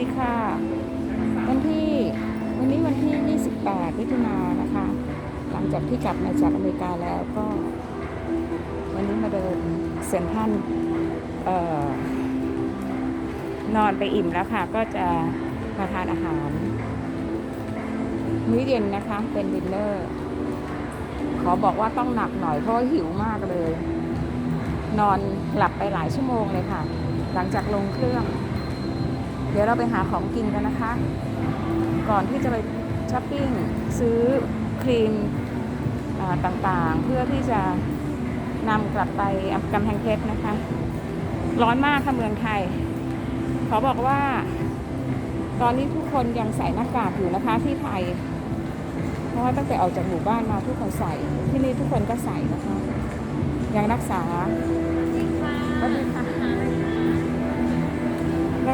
ดีค่ะ วันที่วันนี้วันที่ 28มิถุนายนนะคะ หลังจากที่กลับมาจากอเมริกาแล้วก็ วันนี้มาเดินเซ็นทรัลนอนไปอิ่มแล้วค่ะ ก็จะมาทานอาหาร มื้อเย็นนะคะ เป็นดินเนอร์ ขอบอกว่าต้องหนักหน่อยเพราะหิวมากเลย นอนหลับไปหลายชั่วโมงเลยค่ะ หลังจากลงเครื่อง เดี๋ยวเราไปหาของกินกันนะคะ ก่อนที่จะไปช้อปปิ้งซื้อครีมต่างๆ เพื่อที่จะนำกลับไปกำแพงเพชรนะคะ ร้อนมากค่ะเมืองไทย ขอบอกว่า ตอนนี้ทุกคนยังใส่หน้ากากอยู่นะคะที่ไทย เพราะว่าตั้งแต่ออกจากหมู่บ้านมาทุกคนใส่ ที่นี่ทุกคนก็ใส่นะคะ ยังรักษาสวัสดีค่ะ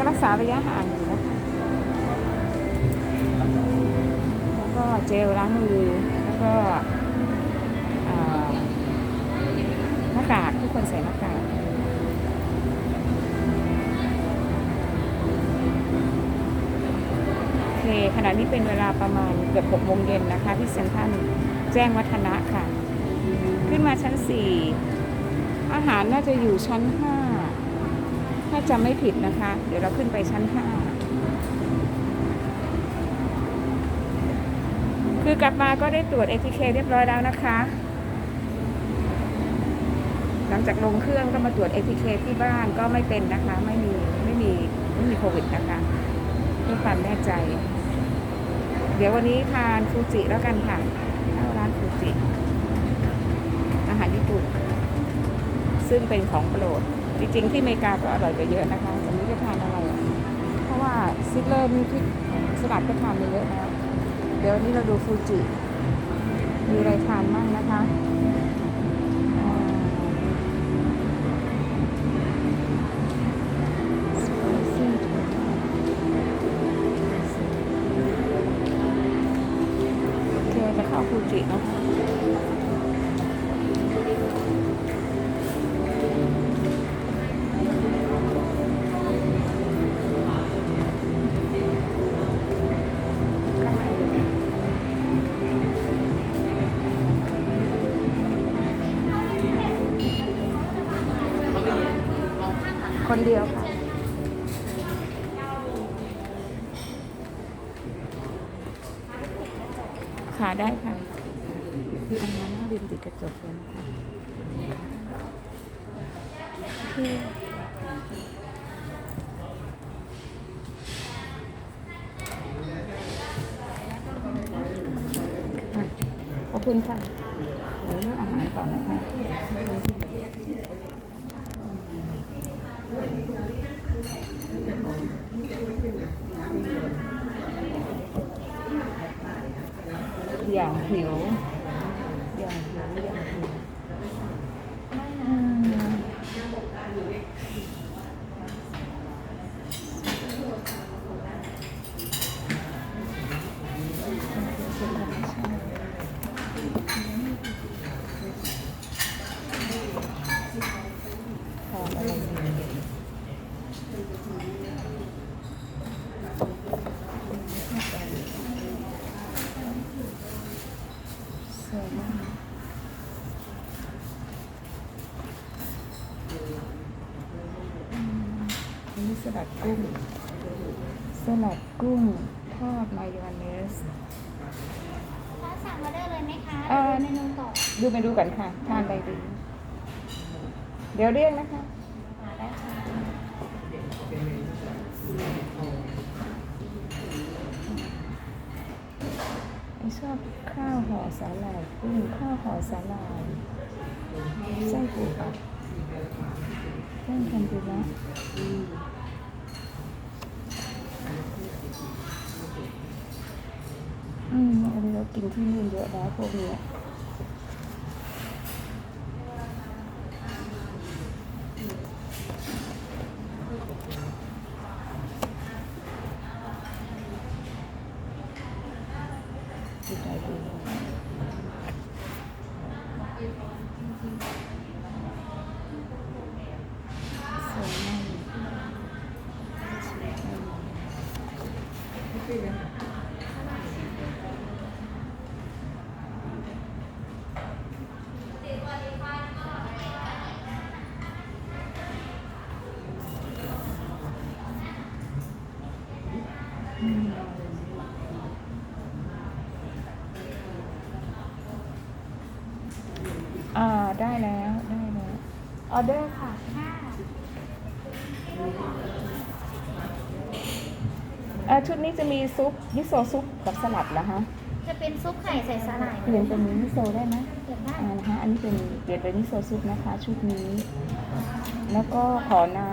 รักษาระยะห่างอยู่นะคะแล้วก็เจลล้างมือ แล้วก็หน้ากากทุกคนใส่หน้ากากโอเคขณะนี้เป็นเวลาประมาณเกือบหกโมงเย็นนะคะ ที่เซ็นทรัลแจ้งวัฒนะค่ะ ขึ้นมาชั้นสี่อาหารน่าจะอยู่ชั้นห้าถ้าจำไม่ผิดนะคะ เดี๋ยวเราขึ้นไปชั้นห้าคือกลับมาก็ได้ตรวจ ATK เรียบร้อยแล้วนะคะ หลังจากลงเครื่องก็มาตรวจ ATK ที่บ้านก็ไม่เป็นนะคะ ไม่มีไม่มีไม่มีโควิดนะคะเพื่อความแน่ใจ เดี๋ยววันนี้ทานฟูจิแล้วกันค่ะเข้าร้านฟูจิ อาหารญี่ปุ่น ซึ่งเป็นของโปรด จริงๆ ที่อเมริกาก็อร่อยกว่าเยอะนะคะแต่นี้จะทานอะไรเพราะว่าซิลเลอร์นี่ที่สลัดก็ทานไปเยอะแล้วเดี๋ยววันนี้เราดูฟูจิมีอะไรทานบ้างนะคะ คนเดียวค่ะค่ะได้ค่ะอันนั้นน่าริมติดกระจกเลยนะคะโอเคค่ะขอบคุณค่ะเดี๋ยวเลือกอาหารก่อนนะคะ อย่างหิวอ นอืมอันนี้สลัดกุ้ง สลัดกุ้งทอดมายองเนสถ้าสั่งมาได้เลยไหมคะเอ่อเมนูก่อนดูไปดูกันค่ะ ทานอะไรดี เดี๋ยวเรียกนะคะ มาได้ค่ะ ไม่ชอบข้าวห่อสาหร่ายกุ้งข้าวห่อสาหร่ายไส้ปูอัดเส้นทันติระอืมอันนี้เรากินที่นู่นเยอะแล้วพวกเนี้ย อ่าได้แล้วได้แล้วออเดอร์ค่ะค่ะอ่าชุดนี้จะมีซุปมิโซะซุปกับสลัดเหรอฮะจะเป็นซุปไข่ใส่สาหร่ายเปลี่ยนเป็นมิโซะได้ไหมเปลี่ยนได้อ่านะคะอันนี้เป็นเปลี่ยนเป็นมิโซะซุปนะคะ ชุดนี้ แล้วก็ขอน้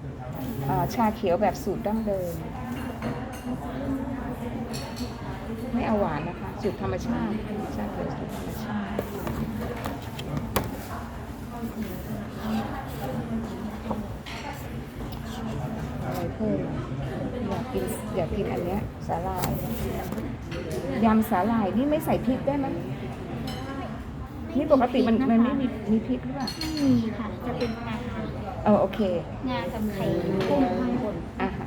ำอ่าชาเขียวแบบสูตรดั้งเดิม ไม่เอาหวานนะคะสูตรธรรมชาติชาเขียวสูตรธรรมชาติ อะไรเพิ่มอยากกินอยากกินอันเนี้ยสาหร่ายยำสาหร่ายนี่ไม่ใส่พริกได้ไหมนี่ปกติมันมันไม่มีมีพริกหรือเปล่าไม่มีค่ะ จะเป็นงาเออโอเค งากับไข่กุ้งข้างบนอะค่ะ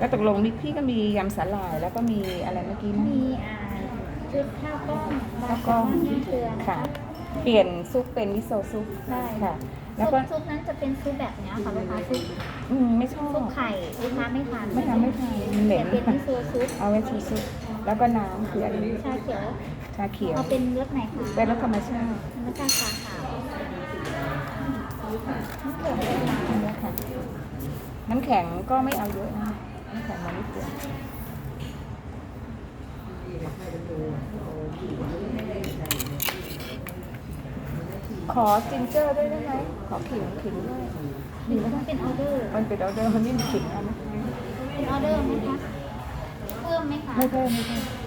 ก็ตกลงมีพี่ก็มียำสาหร่ายแล้วก็มีอะไรเมื่อกี้นะมีอ่าชุดข้าวกล้องข้าวกล้องน้ำเกลือค่ะ เปลี่ยนซุปเป็นมิโซะซุปได้ค่ะ แล้แล้ววก็ซุปนั้นจะเป็นซุปแบบเนี้ยค่ะลูกค้าซุปอืมไม่ชอบ ซุปไข่ลูกค้าไม่ทานไม่ทำไม่ทานมันเหม็แต่นเป็นมิโซะซุปเอาไว้ซุปซุปแล้วก็น้ำคืออันนี้ชาเขียวชาเขียว เอาเป็นรสไหนคะเป็นรสธรรมชาติน้ำตาลสาขาวมะเขือเทศอันนี้ค่ะน้ำแข็งก็ไม่เอาเยอะนะน้ำแข็งมานิดเดียว ขอจินเจอร์ด้วยได้ไหมขอขิงขิงด้วยหรือว่าเป็นออเดอร์ มันเป็นออเดอร์มันไม่มีขิงเอันนะเป็นออเดอร์ไหมคะ เพิ่มไหมคะ ไม่เพิ่มไม่เพิ่มไ